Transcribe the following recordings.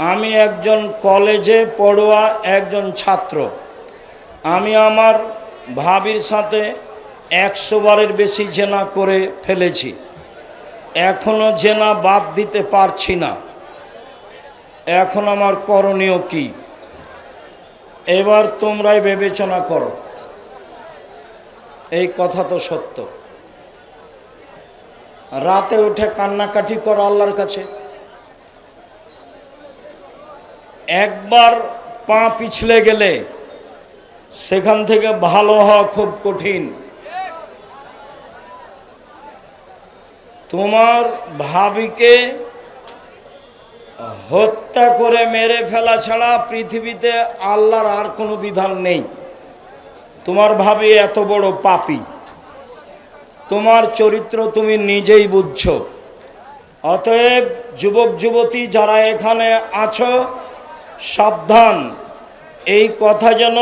আমি একজন কলেজে পড়ুয়া, একজন ছাত্র। আমি আমার ভাবির সাথে একশো বারের বেশি জেনা করে ফেলেছি। এখনও জেনা বাদ দিতে পারছি না। এখন আমার করণীয় কি? এবার তোমরাই বিবেচনা করো। এই কথা তো সত্য। রাতে উঠে কান্নাকাটি করো আল্লাহর কাছে। একবার পা পিছলে গেলে সেখান থেকে ভালো হওয়া খুব কঠিন। তোমার ভাবিকে হত্যা করে মেরে ফেলা ছাড়া পৃথিবীতে আল্লাহর আর কোনো বিধান নেই। তোমার ভাবি এত বড় পাপী। তোমার চরিত্র তুমি নিজেই বুঝছ। অতএব যুবক যুবতী যারা এখানে আছো সাবধান। এই কথা যেন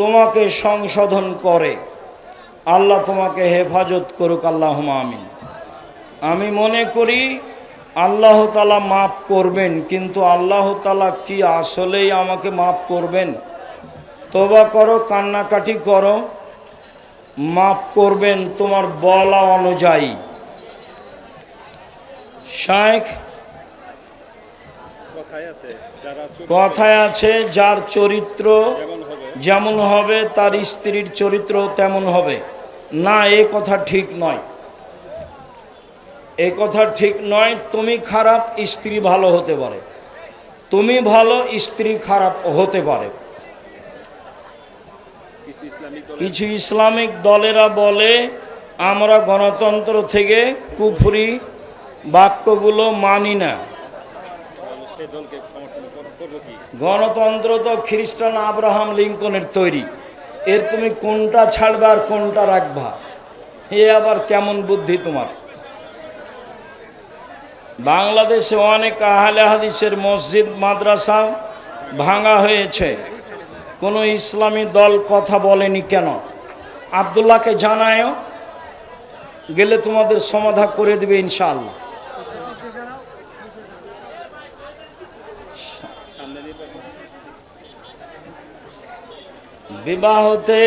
তোমাকে সংশোধন করে। আল্লাহ তোমাকে হেফাজত করুক আল্লাহ আমি আমি মনে করি আল্লাহ তালা মাফ করবেন, কিন্তু আল্লাহ তালা কি আসলেই আমাকে মাফ করবেন? তোবা করো, কান্নাকাটি করো, মাফ করবেন তোমার বলা অনুযায়ী। কথায় আছে কথায় আছে, যার চরিত্র যেমন হবে, তার স্ত্রীর চরিত্র তেমন হবে। না, এ কথা ঠিক নয়। এ কথা ঠিক নয়, তুমি খারাপ, স্ত্রী ভালো হতে পারে। তুমি ভালো, স্ত্রী খারাপ হতে পারে। কিছু ইসলামিক দলেরা বলে, আমরা গণতন্ত্র থেকে কুফরি বাক্যগুলো মানি না। গণতন্ত্র তো খ্রিস্টান আব্রাহাম লিঙ্কনের তৈরি। এর তুমি কোনটা ছাড়বে আর কোনটা রাখবা? এ আবার কেমন বুদ্ধি তোমার? বাংলাদেশে অনেক আহলে হাদিসের মসজিদ, মাদ্রাসা ভাঙা হয়েছে। কোনো ইসলামী দল কথা বলেনি কেন? আবদুল্লাহকে জানায়ও, গেলে তোমাদের সমাধা করে দেবে ইনশাআল্লাহ। বিবাহতে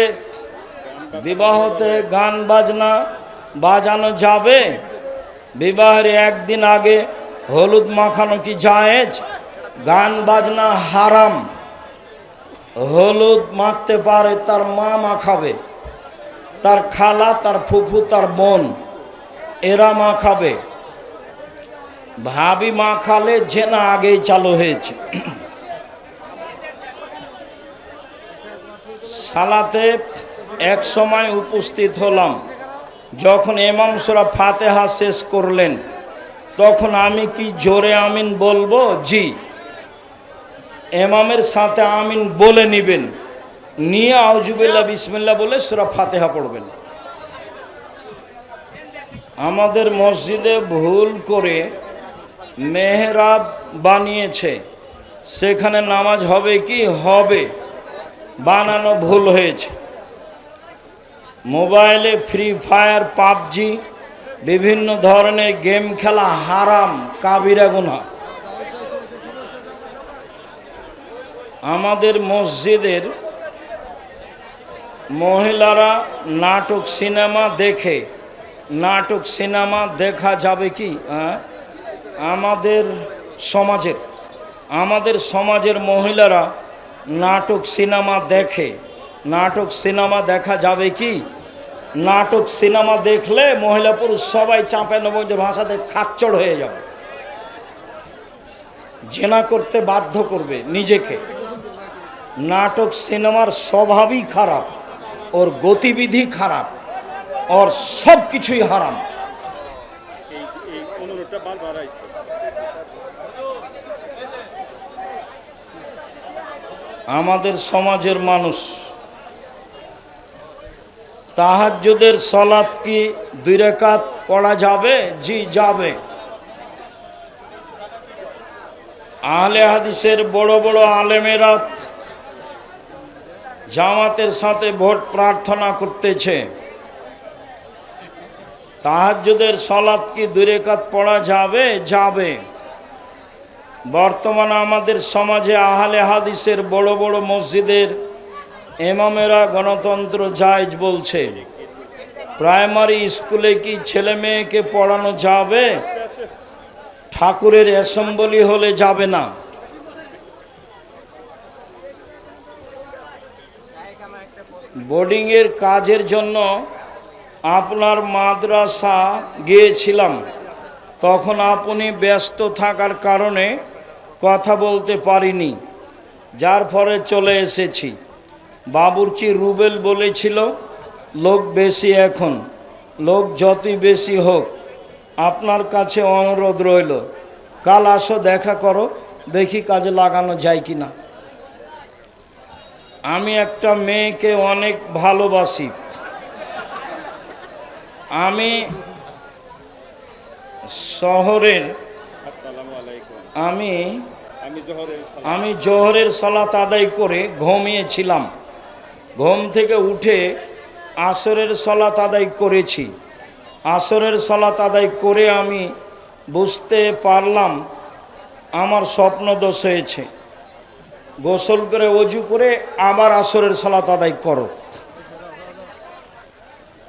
বিবাহতে গান বাজনা, বাজানো যাবে? বিবাহের একদিন আগে হলুদ মাখানো কি জায়েজ? গান বাজনা হারাম। হলুদ মাখতে পারে তার মা মাখাবে, তার খালা, তার ফুফু, তার বোন, এরা মাখাবে। ভাবি মাখালে জেনা আগেই চালু হয়েছে। সালাতে এক সময় উপস্থিত হলাম। যখন এমাম সুরা ফাতেহা শেষ করলেন, তখন আমি কি জোরে আমিন বলব? জি। এমামের সাথে আমিন বলে নিবেন। নিয়ে আউজুবিল্লা বিসমিল্লা বলে সুরা ফাতেহা পড়বেন। আমাদের মসজিদে ভুল করে মেহরাব বানিয়েছে। সেখানে নামাজ হবে কি? হবে। বানানো ভুল হয়েছে মোবাইলে ফ্রি ফায়ার, পাবজি, বিভিন্ন ধরনের গেম খেলা হারাম, কাবিরা গুনা আমাদের মসজিদের মহিলারা নাটক সিনেমা দেখে, নাটক সিনেমা দেখা যাবে কি হ্যাঁ? আমাদের সমাজের আমাদের সমাজের মহিলারা নাটক সিনেমা দেখে। নাটক সিনেমা দেখা যাবে কি? নাটক সিনেমা দেখলে মহিলা পুরুষ সবাই চাপে নবজের ভাষাতে খাচ্চড় হয়ে যাবে। জেনা করতে বাধ্য করবে নিজেকে। নাটক সিনেমার স্বভাবই খারাপ, ওর গতিবিধি খারাপ, ওর সব কিছুই হারাম এই এই অনুরোধটা বারবার আইছে আমাদের সমাজের মানুষ। তাহাজ্জুদের সলাৎ কি দুই রেখাত পড়া যাবে? জি, যাবে। আহলে হাদিসের বড় বড় আলেমেরা জামাতের সাথে ভোট প্রার্থনা করতেছে। তাহাজ্জুদের সলাৎ কি দুই রেখাত পড়া যাবে? যাবে। বর্তমানে আমাদের সমাজে আহলে হাদিসের বড় বড় মসজিদের এমামেরা গণতন্ত্র জায়জ বলছে। প্রাইমারি স্কুলে কি ছেলে মেয়েকে পড়ানো যাবে? ঠাকুরের অ্যাসেম্বলি হলে যাবে না। বোর্ডিংয়ের কাজের জন্য আপনার মাদ্রাসা গিয়েছিলাম। তখন আপনি ব্যস্ত থাকার কারণে কথা বলতে পারিনি। যার ফলে চলে এসেছি। বাবুর্চি রুবেল বলেছিল, লোক বেশি এখন, লোক যতই বেশি হোক, আপনার কাছে অনুরোধ রইল। কাল আসো, দেখা করো, দেখি কাজে লাগানো যায় কি না আমি একটা মেয়েকে অনেক ভালোবাসি। আমি শহরের আমি আমি জহরের সালাত। আদায় করে ঘুমিয়েছিলাম। ঘুম থেকে উঠে আসরের সলাত আদায় করেছি। আসরের সলাত আদায় করে আমি বুঝতে পারলাম আমার স্বপ্ন দোষ হয়েছে। গোসল করে অজু করে আবার আসরের সলাত আদায় করো।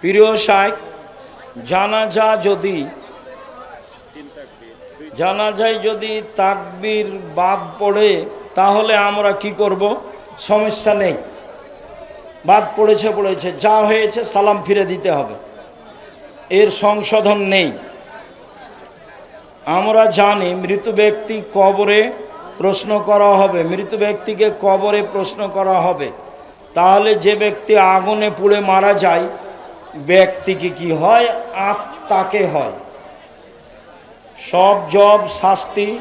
প্রিয় সাহেব জানাজা যদি জানাজায় যদি তাকবির বাদ পড়ে, তাহলে আমরা কি করব? সমস্যা নেই। বাদ পড়েছে পড়েছে, যা হয়েছে সালাম ফিরে দিতে হবে। এর সংশোধন নেই। আমরা জানি মৃত ব্যক্তি কবরে প্রশ্ন করা হবে, মৃত ব্যক্তিকে কবরে প্রশ্ন করা হবে। তাহলে যে ব্যক্তি আগুনে পুড়ে মারা যায়, ব্যক্তিকে কি হয়? আত্মাকে হয়। সব জব, শাস্তি,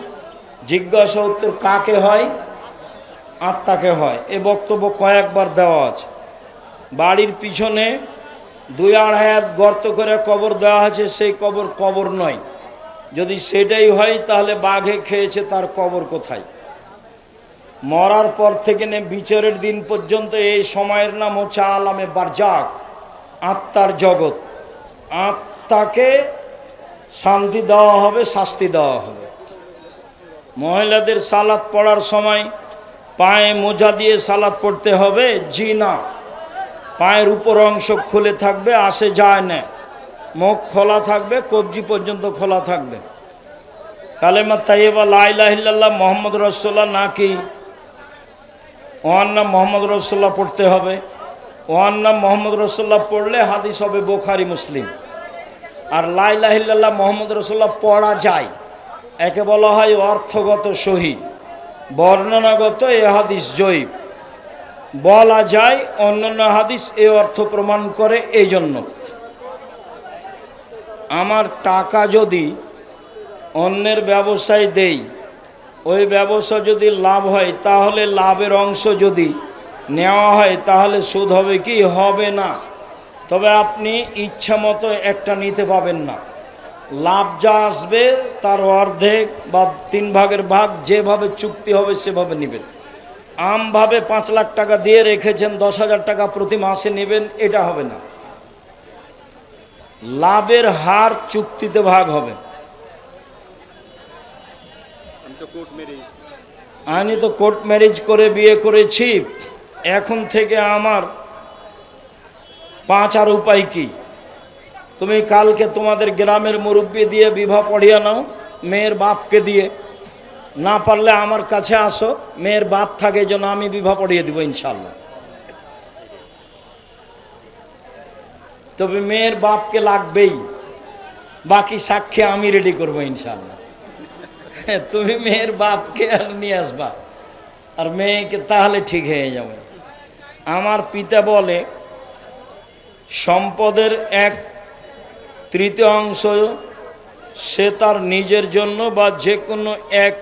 জিজ্ঞাসা উত্তর কাকে হয়? আত্মাকে হয়। এ বক্তব্য কয়েকবার দেওয়া আছে। বাড়ির পিছনে দুই আড়াই হাত গর্ত করে কবর দেওয়া আছে, সেই কবর কবর নয়। যদি সেটাই হয়, তাহলে বাঘে খেয়েছে, তার কবর কোথায়? মরার পর থেকে নে বিচারের দিন পর্যন্ত এই সময়ের নাম হচ্ছে আলামে বারজাক, আত্মার জগৎ। আত্মাকে শান্তি দেওয়া হবে, শাস্তি দেওয়া হবে। মহিলাদের সালাত পড়ার সময় পায়ে মোজা দিয়ে সালাত পড়তে হবে, জি না। পায়ের উপর অংশ খুলে থাকবে, আসে যায় না। মুখ খোলা থাকবে, কবজি পর্যন্ত খোলা থাকবে। কালেমা তাইবা লাইলাহিল্লাহ মোহাম্মদ রসোল্লাহ নাকি? ওয়ার নাম মোহাম্মদ রসোল্লাহ পড়তে হবে। ওয়ার নাম মোহাম্মদ রসোল্লাহ পড়লে হাদিস হবে বোখারি, মুসলিম। আর লাইলাহিল্লাহ মোহাম্মদ রসোল্লাহ পড়া যায়। একে বলা হয় অর্থগত সহি বর্ণনাগত এ হাদিস জয়ীব বলা যায় অন্যান্য হাদিস এ অর্থ প্রমাণ করে এই জন্য আমার টাকা যদি অন্যের ব্যবসায় দেই, ওই ব্যবসা যদি লাভ হয়, তাহলে লাভের অংশ যদি নেওয়া হয়, তাহলে সুদ হবে কি? হবে না। তবে আপনি ইচ্ছা মতো একটা নিতে পাবেন না। লাভ যা আসবে তার অর্ধেক বা তিন ভাগের ভাগ যেভাবে চুক্তি হবে সেভাবে নেবেন। আমভাবে পাঁচ লাখ টাকা দিয়ে রেখেছেন দশ হাজার টাকা প্রতি মাসে নেবেন এটা হবে না। লাভের হার চুক্তিতে ভাগ হবে। আমি তো কোর্ট ম্যারেজ আমি তো কোর্ট ম্যারেজ করে বিয়ে করেছি। এখন থেকে আমার পাঁচ আর উপায় কি? তুমি কালকে তোমাদের গ্রামের মুরব্বী দিয়ে বিবাহ পড়িয়ে নাও, মেয়ের বাপকে দিয়ে। না পারলে আমার কাছে আসো, মেয়ের বাপ থাকে যেন আমি বিবাহ পড়িয়ে দিব ইনশাল্লাহ তবে মেয়ের বাপকে লাগবেই, বাকি সাক্ষী আমি রেডি করব ইনশাল্লাহ তুমি মেয়ের বাপকে আর নিয়ে আসবা, আর মেয়েকে তাহলে ঠিক হয়ে যাবে। আমার পিতা বলে সম্পদের এক তৃতীয় অংশ সে তার নিজের জন্য বা যে কোনো এক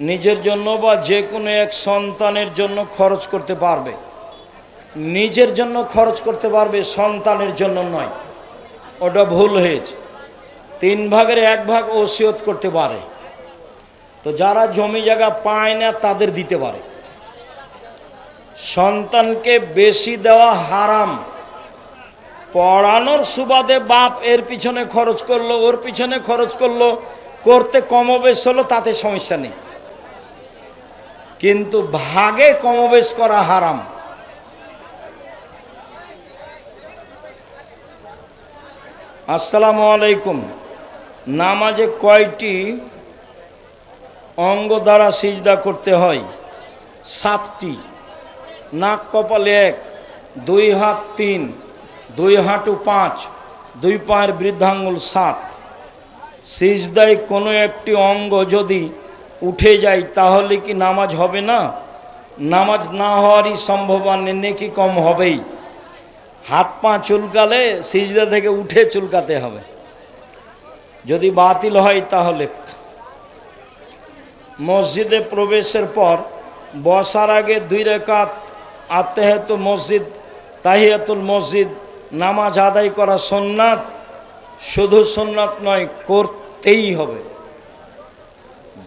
নিজের জন্য বা যে কোনো এক সন্তানের জন্য খরচ করতে পারবে। নিজের জন্য খরচ করতে পারবে, সন্তানের জন্য নয়। ওটা ভুল হয়েছে। তিন ভাগের এক ভাগ ওসিয়ত করতে পারে। তো যারা জমি জায়গা পায় না, তাদের দিতে পারে। সন্তানকে বেশি দেওয়া হারাম। পড়ানোর সুবাদে বাপ এর পিছনে খরচ করল, ওর পিছনে খরচ করল, করতে কমবেশ হলো, তাতে সমস্যা নেই। কিন্তু ভাগে কমবেশ করা হারাম। আসসালামু আলাইকুম। নামাজে কয়টি অঙ্গ দ্বারা সিজদা করতে হয়? সাতটি। নাক কপালে এক, দুই হাত তিন দুই হাঁটু পাঁচ, দুই পায়ের বৃদ্ধাঙ্গুল সাত। সিজদায় কোনো একটি অঙ্গ যদি উঠে যায়, তাহলে কি নামাজ হবে না? নামাজ না হওয়ারই সম্ভাবনা নেকি কম হবেই। হাত পা চুলকালে সিজদা থেকে উঠে চুলকাতে হবে। যদি বাতিল হয় তাহলে। মসজিদে প্রবেশের পর বসার আগে দুই রেখাত আত্মেহেতু মসজিদ, তাহিয়াতুল মসজিদ নামাজ আদায় করা সোননাথ শুধু সোননাথ নয়, করতেই হবে।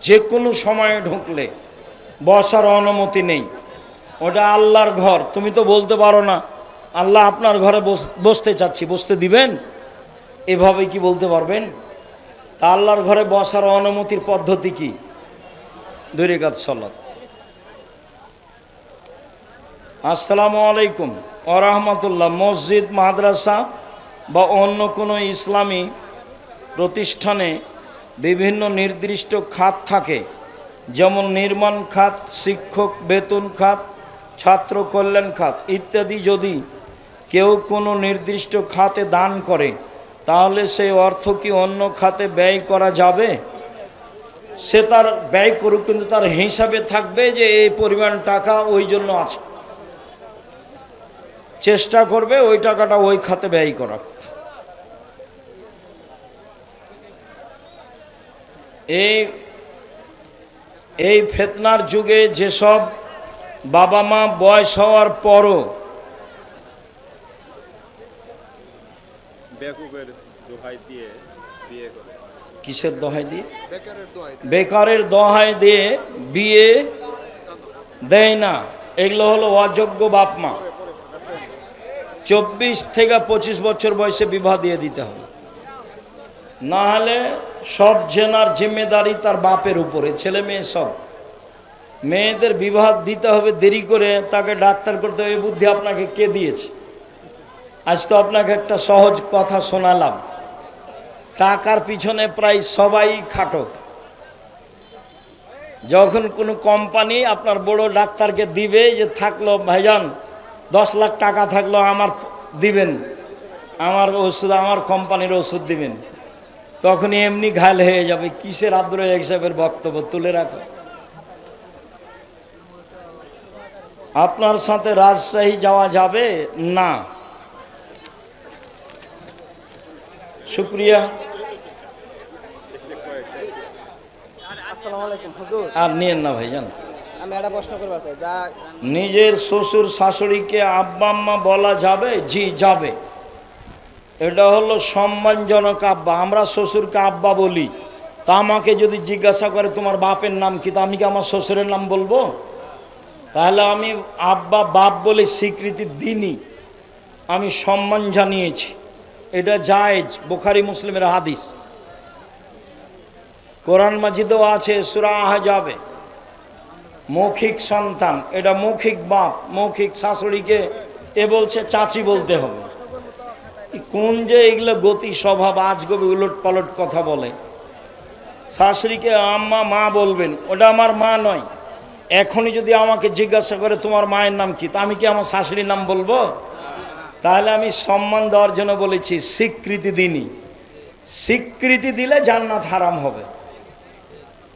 যে কোনো সময়ে ঢুকলে বসার অনুমতি নেই। ওটা আল্লাহর ঘর, তুমি তো বলতে পারো না, আল্লাহ আপনার ঘরে বস- বসতে চাচ্ছি, বসতে দিবেন? এভাবে কি বলতে পারবেন? তা আল্লাহর ঘরে বসার অনুমতির পদ্ধতি কি? রেখাত সলাত আসসালামু আলাইকুম। আরহামতুল্লাহ মসজিদ, মাদ্রাসা বা অন্য কোনো ইসলামী প্রতিষ্ঠানে বিভিন্ন নির্দিষ্ট খাত থাকে। যেমন নির্মাণ খাত, শিক্ষক বেতন খাত, ছাত্র কল্যাণ খাত ইত্যাদি যদি কেউ কোনো নির্দিষ্ট খাতে দান করে, তাহলে সেই অর্থ কি অন্য খাতে ব্যয় করা যাবে? সে তার ব্যয় করুক, কিন্তু তার হিসাবে থাকবে যে এই পরিমাণ টাকা ওই জন্য আছে। চেষ্টা করবে ওই টাকাটা ওই খাতে ব্যয় করা। এই এই ফেতনার যুগে যেসব বাবা মা বয়স হওয়ার পরও কিসের দহাই দিয়ে। বেকারের দহাই দিয়ে বিয়ে দেয় না। এগুলো হলো অযোগ্য বাপ মা। চব্বিশ থেকে পঁচিশ বছর বয়সে বিবাহ দিয়ে দিতে হবে। না হলে সব জেনার জিম্মেদারি তার বাপের উপরে, ছেলে মেয়ে সব। মেয়েদের বিবাহ দিতে হবে দেরি করে, তাকে ডাক্তার করতে হবে বুদ্ধি আপনাকে কে দিয়েছে? আজ তো আপনাকে একটা সহজ কথা শোনালাম। টাকার পিছনে প্রায় সবাই খাটো। যখন কোনো কোম্পানি আপনার বড় ডাক্তারকে দিবে যে থাকল, ভাইজান দশ লাখ টাকা থাকল আমার দিবেন। আমার ওষুধ আমার কোম্পানির ওষুধ দিবেন। তখনই এমনি ঘায়ল হয়ে যাবে। কিসের আদ্র হিসাবের বক্তব্য? তুলে রাখো। আপনার সাথে রাজশাহী যাওয়া যাবে? না। হুজুর। আর নিয়েন না ভাইজান। আমি একটা প্রশ্ন নিজের শ্বশুর শাশুড়িকে আব্বা আম্মা বলা যাবে, জি, যাবে। এটা হলো সম্মানজনক আব্বা। আমরা শ্বশুরকে আব্বা বলি। তা আমাকে যদি জিজ্ঞাসা করে, তোমার বাপের নাম কি? তা আমি কি আমার শ্বশুরের নাম বলব? তাহলে আমি আব্বা বাপ বলে স্বীকৃতি দিইনি। আমি সম্মান জানিয়েছি। এটা জায়েজ, বোখারি মুসলিমের হাদিস। কোরআন মাজিদেও আছে, সুরা যাবে মৌখিক সন্তান, এটা মৌখিক বাপ, মৌখিক শাশুড়িকে এ বলছে, চাচি বলতে হবে। কোন যে এগুলো গতি স্বভাব, আজগবি উলট পালট কথা বলে। শাশুড়িকে আম্মা, মা বলবেন, ওটা আমার মা নয়। এখনই যদি আমাকে জিজ্ঞাসা করে, তোমার মায়ের নাম কি? তা আমি কি আমার শাশুড়ির নাম বলব? তাহলে আমি সম্মান দেওয়ার জন্য বলেছি, স্বীকৃতি দিনই স্বীকৃতি দিলে জান্নাত হারাম হবে।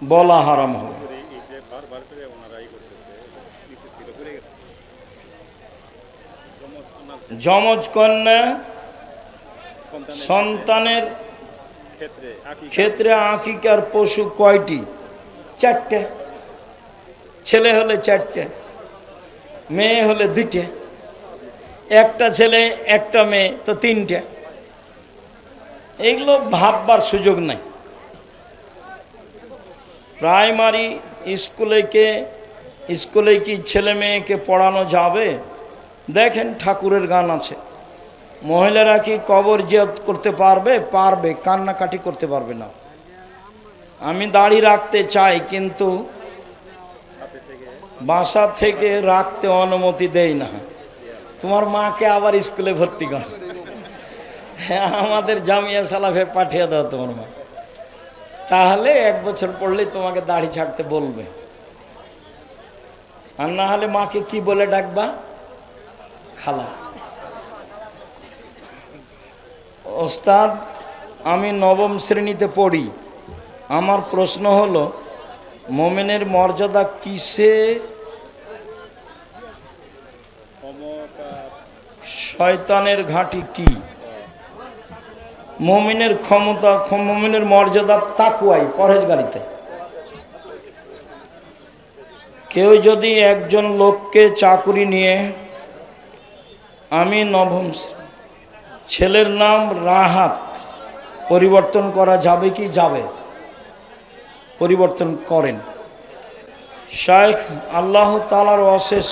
বলা হারাম হবে এই এই যে বারবার করে ওনারা এই করতেছে নিচে ছিল ঘুরে গেছে যমজ কন্যা সন্তানের ক্ষেত্রে আকি ক্ষেত্রে আঁকিকার পশু কয়টি? চারটে। ছেলে হলে চারটে মেয়ে হলে দুইটে। একটা ছেলে একটা মেয়ে তো তিনটে। এগুলো ভাববার সুযোগ নাই। প্রাইমারি স্কুলে কে স্কুলে কি ছেলে মেয়েকে পড়ানো যাবে? দেখেন ঠাকুরের গান আছে। মহিলারা কি কবর জিয়াত করতে পারবে? পারবে কান্নাকাটি করতে পারবে না। আমি দাড়ি রাখতে চাই কিন্তু বাসা থেকে রাখতে অনুমতি দেই না। তোমার মাকে আবার স্কুলে ভর্তি কর। হ্যাঁ, আমাদের জামিয়া সালাফে পাঠিয়ে দাও তোমার মা। তাহলে এক বছর পড়লেই তোমাকে দাড়ি ছাড়তে বলবে। আর না হলে মাকে কি বলে ডাকবা? খালা। ওস্তাদ, আমি নবম শ্রেণীতে পড়ি। আমার প্রশ্ন হলো, মোমেনের মর্যাদা কিসে? শয়তানের ঘাঁটি কি? মমিনের ক্ষমতা মমিনের মর্যাদা তাকুয়াই পরহেজগারিতে। কেউ যদি একজন লোককে চাকুরি নিয়ে আমি নবম ছেলের নাম রাহাত। পরিবর্তন করা যাবে কি যাবে? পরিবর্তন করেন। শায়েখ আল্লাহ তালার অশেষ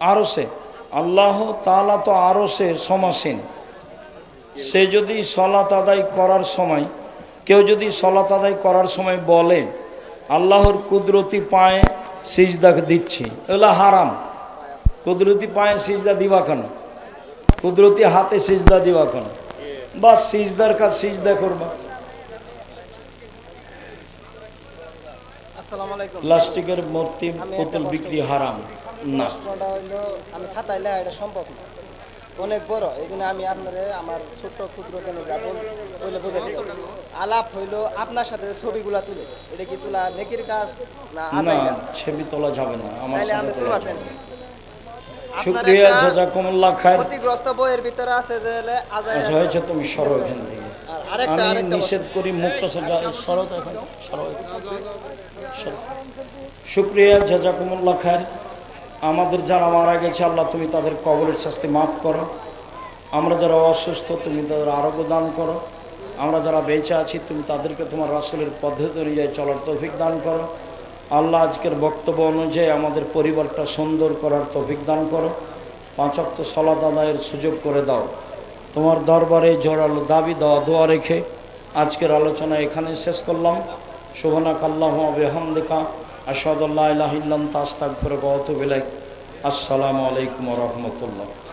আরসে আল্লাহ তালা তো আরসে সমাসীন। সে যদি সলাত আদায় করার সময়, কেউ যদি সলাত আদায় করার সময় বলে, আল্লাহর কুদরতি পায়ে সিজদা দিচ্ছি, এগুলো হারাম। কুদরতি পায়ে সিজদা দিবা কেন? কুদরতি হাতে সিজদা দিবা কেন? বাস সিজদার কাজ সিজদা করবা। প্লাস্টিকের মূর্তি পুতুল বিক্রি হারাম। না। আমি খাতায় লেখা এটা সম্ভব না। অনেক বড় এই জন্য আমি আপনারে আমার ছোট্ট ক্ষুদ্র জ্ঞানে যা বলে বোঝাতে পারি। আলাপ হইল আপনার সাথে ছবিগুলা তুলে। এটা কি তোলা নেকির কাজ না না ছবি তোলা যাবে না আমার সাথে তোলা যাবে না। শুক্রিয়া জাজাকুমুল্লাহ খায়ের ক্ষতিগ্রস্ত বইয়ের ভিতরে আছে যে আচ্ছা হয়েছে তুমি সরো এখান থেকে। আর আমি নিষেধ করি মুক্ত সরো এখন সরো। শুক্রিয়া জাজাকুমুল্লাহ খায়ের আমাদের যারা মারা গেছে আল্লাহ তুমি তাদের কবরের শাস্তি মাফ করো। আমরা যারা অসুস্থ তুমি তাদের আরোগ্য দান করো। আমরা যারা বেঁচে আছি তুমি তাদেরকে তোমার রাসুলের পদ্ধতি অনুযায়ী চলার তৌফিক দান করো। আল্লাহ আজকের বক্তব্য অনুযায়ী আমাদের পরিবারটা সুন্দর করার তৌফিক দান করো। পাঁচক্ত সলাদ আদায়ের সুযোগ করে দাও। তোমার দরবারে জোরালো দাবি, দেওয়া, দোয়া রেখে আজকের আলোচনা এখানে শেষ করলাম। শোভনাক আল্লাহ বেহামদিকা আসাদুল্লাহ ইলাহিল্লাম তাস্তাক ফেরক অতবিলাইক আসসালামু আলাইকুম রহমতুল্লাহ।